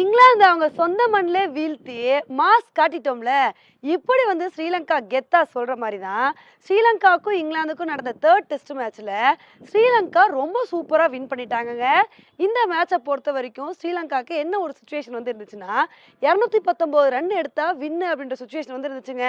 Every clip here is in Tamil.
இங்கிலாந்து அவங்க சொந்த மண்ணிலே வீழ்த்தி மாஸ் காட்டிட்டோம்ல இப்படி வந்து ஸ்ரீலங்கா கெத்தா சொல்கிற மாதிரி தான் ஸ்ரீலங்காவுக்கும் இங்கிலாந்துக்கும் நடந்த தேர்ட் டெஸ்ட் மேட்ச்சில் ஸ்ரீலங்கா ரொம்ப சூப்பராக வின் பண்ணிட்டாங்கங்க. இந்த மேட்சை பொறுத்த வரைக்கும் ஸ்ரீலங்காக்கு என்ன ஒரு சுச்சுவேஷன் வந்து இருந்துச்சுன்னா இரநூத்தி பத்தொன்பது ரன் எடுத்தால் வின்னு அப்படின்ற சுச்சுவேஷன் வந்து இருந்துச்சுங்க.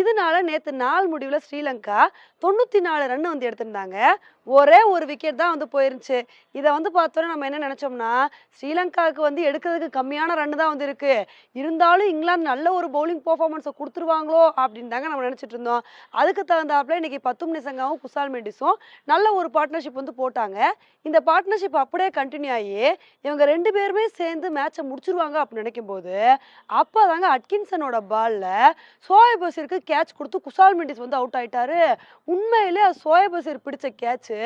இதனால நேற்று நாள் முடிவில் ஸ்ரீலங்கா தொண்ணூற்றி நாலு ரன் வந்து எடுத்திருந்தாங்க. ஒரே ஒரு விக்கெட் தான் வந்து போயிருந்துச்சு. இதை வந்து பார்த்தோன்னா நம்ம என்ன நினச்சோம்னா ஸ்ரீலங்காவுக்கு வந்து எடுக்கிறதுக்கு கம்மியான ரன் தான் வந்து இருக்கு இருந்தாலும் இங்கிலாந்து நல்ல ஒரு பவுலிங் பர்ஃபார்மன்ஸை கொடுத்துருவாங்களோ அப்படின்னு தாங்க நம்ம நினச்சிட்டு இருந்தோம். அதுக்கு தகுந்தாப்புல இன்னைக்கு பத்தும் நிசங்காவும் குசால் மெண்டிஸும் நல்ல ஒரு பார்ட்னர்ஷிப் வந்து போட்டாங்க. இந்த பார்ட்னர்ஷிப் அப்படியே கண்டினியூ ஆகி இவங்க ரெண்டு பேருமே சேர்ந்து மேட்சை முடிச்சிருவாங்க அப்படின்னு நினைக்கும் போது அப்போதாங்க அட்கின்சனோட பாலில் சோயப் பசீருக்கு கேட்ச் கொடுத்து குசால் மெண்டிஸ் வந்து அவுட் ஆயிட்டாரு. உண்மையிலே அது சோயப் பசீர் பிடிச்ச கேட்ச்சு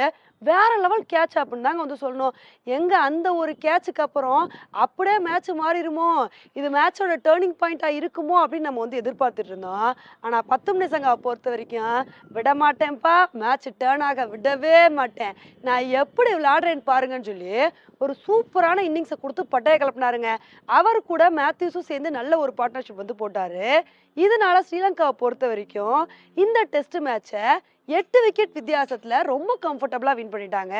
வேற லெவல் கேட்ச் அப்படின்னு தாங்க வந்து சொல்லணும். எங்க அந்த ஒரு கேட்சுக்கு அப்புறம் அப்படியே மேட்ச் மாறிடுமோ? இது மேட்சோட டேர்னிங் பாயிண்டா இருக்குமோ? அப்படின்னு நம்ம வந்து எதிர்பார்த்துட்டு இருந்தோம். ஆனா பத்து சங்காவை பொறுத்த வரைக்கும் விட மாட்டேன்ப்பா. மேட்ச் டேர்ன் ஆக விடவே மாட்டேன். நான் எப்படி விளையாடுறேன்னு பாருங்கன்னு சொல்லி ஒரு சூப்பரான இன்னிங்ஸை கொடுத்து பட்டையை கிளப்பினாருங்க அவர் கூட மேத்யூஸும் சேர்ந்து நல்ல ஒரு பார்ட்னர்ஷிப் வந்து போட்டாரு. இதனால ஸ்ரீலங்காவை பொறுத்த வரைக்கும் இந்த டெஸ்ட் மேட்சை எட்டு விக்கெட் வித்தியாசத்துல ரொம்ப கம்ஃபர்டபுளா வின் பண்ணிட்டாங்க.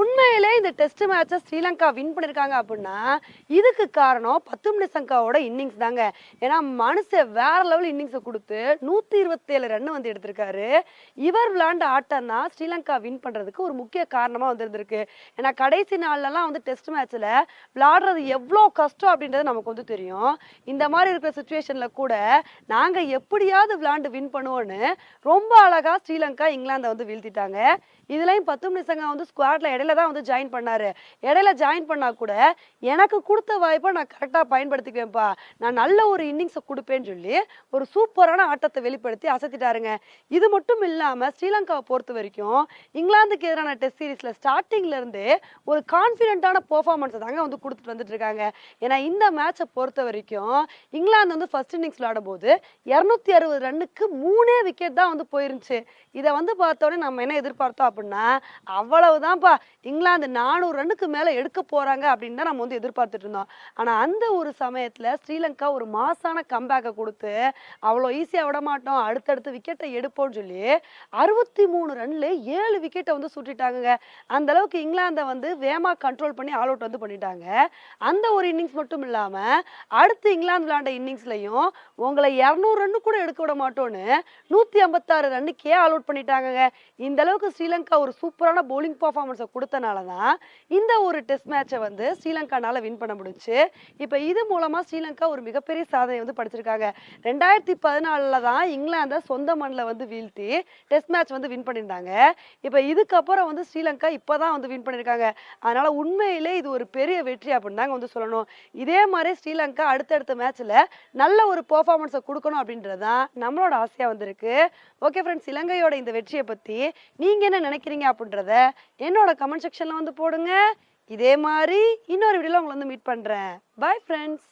உண்மையிலே இந்த டெஸ்ட் மேட்சை ஸ்ரீலங்கா வின் பண்ணிருக்காங்க அப்படின்னா இதுக்கு காரணம் பத்து நிசங்காவோட இன்னிங்ஸ் தாங்க. ஏன்னா மனுஷன் வேற லெவல் இன்னிங்ஸை கொடுத்து நூத்தி இருபத்தேழு ரன் வந்து எடுத்திருக்காரு. இவர் விளாண்ட ஆட்டம் தான் ஸ்ரீலங்கா வின் பண்றதுக்கு ஒரு முக்கிய காரணமா வந்திருந்திருக்கு. ஏன்னா கடைசி நாள்லலாம் வந்து டெஸ்ட் மேட்ச்ல விளாடுறது எவ்வளோ கஷ்டம் அப்படின்றது நமக்கு வந்து தெரியும். இந்த மாதிரி இருக்கிற சுச்சுவேஷன்ல கூட நாங்கள் எப்படியாவது விளாண்டு வின் பண்ணுவோன்னு ரொம்ப அழகா ஸ்ரீலங்கா இங்கிலாந்தை வந்து வீழ்த்திட்டாங்க. இதுலையும் பத்து நிசங்கா வந்து ஸ்குவாட்ல இடையில தான் வந்து ஜாயின் பண்ணாரு. இடையில ஜாயின் பண்ணா கூட எனக்கு கொடுத்த வாய்ப்பை நான் கரெக்டாக பயன்படுத்திக்குவேன்ப்பா. நான் நல்ல ஒரு இன்னிங்ஸை கொடுப்பேன்னு சொல்லி ஒரு சூப்பரான ஆட்டத்தை வெளிப்படுத்தி அசத்திட்டாருங்க. இது மட்டும் இல்லாமல் ஸ்ரீலங்காவை பொறுத்த வரைக்கும் இங்கிலாந்துக்கு எதிரான டெஸ்ட் சீரீஸ்ல ஸ்டார்டிங்லேருந்து ஒரு கான்ஃபிடென்ட்டான பெர்ஃபார்மன்ஸை தாங்க வந்து கொடுத்துட்டு வந்துட்டு இருக்காங்க. ஏன்னா இந்த மேட்சை பொறுத்த வரைக்கும் இங்கிலாந்து வந்து ஃபர்ஸ்ட் இன்னிங்ஸ் விளையாடும் போது இரநூத்தி அறுபது ரன்னுக்கு மூணே விக்கெட் தான் வந்து போயிருந்துச்சு. இதை வந்து பார்த்தோன்னே நம்ம என்ன எதிர்பார்த்தோம் அப்படின்னா அவ்வளவுதான்ப்பா இங்கிலாந்து நானூறு ரன்னுக்கு மேலே எடுக்க போகிறாங்க அப்படின்னு தான் நம்ம வந்து எதிர்பார்த்துட்டு இருந்தோம். ஆனால் அந்த ஒரு சமயத்தில் ஸ்ரீலங்கா ஒரு மாசான கம்பேக்கை கொடுத்து அவ்வளோ ஈஸியாக விட மாட்டோம் அடுத்தடுத்து விக்கெட்டை எடுப்போம்னு சொல்லி அறுபத்தி மூணு ரன்ல ஏழு விக்கெட்டை வந்து சுட்டிட்டாங்க அந்த அளவுக்கு இங்கிலாந்தை வந்து வேமா கண்ட்ரோல் பண்ணி ஆல் அவுட் வந்து பண்ணிட்டாங்க. அந்த ஒரு இன்னிங்ஸ் மட்டும் இல்லாமல் அடுத்து இங்கிலாந்து விளையாண்ட இன்னிங்ஸ்லையும் உங்களை இரநூறு ரன்னு கூட எடுக்க விட மாட்டோன்னு நூத்தி ஐம்பத்தாறு ரன்னுக்கே ஆல் அவுட் பண்ணிட்டாங்கங்க. இந்த அளவுக்கு ஸ்ரீலங்கா ஒரு சூப்பரான பவுலிங் பர்ஃபார்மன்ஸை கொடுத்தனால தான் இந்த ஒரு டெஸ்ட் மேட்சை வந்து ஸ்ரீலங்கானால வின் பண்ண முடிஞ்சுச்சு இப்போ இது மூலமா ஸ்ரீலங்கா ஒரு மிகப்பெரிய சாதனை வந்து படிச்சிருக்காங்க. ரெண்டாயிரத்தி பதினாலில் தான் இங்கிலாந்தை சொந்த மண்ணில் வந்து வீழ்த்தி டெஸ்ட் மேட்ச் வந்து வின் பண்ணியிருந்தாங்க. இப்போ இதுக்கப்புறம் வந்து ஸ்ரீலங்கா இப்போ தான் வந்து வின் பண்ணியிருக்காங்க. அதனால உண்மையிலே இது ஒரு பெரிய வெற்றி அப்படின்னு தாங்க வந்து சொல்லணும். இதே மாதிரி ஸ்ரீலங்கா அடுத்தடுத்த மேட்ச்ல நல்ல ஒரு பெர்ஃபார்மன்ஸை கொடுக்கணும் அப்படின்றது தான் நம்மளோட ஆசையா வந்திருக்கு. ஓகே ஃப்ரெண்ட்ஸ் இலங்கையோட இந்த வெற்றியை பத்தி நீங்க என்ன நினைக்கிறீங்க அப்படின்றத என்னோட கமெண்ட் செக்ஷன்ல வந்து போடுங்க. இதே மாதிரி இன்னொரு வீடியோல உங்களை வந்து மீட் பண்றேன். Bye friends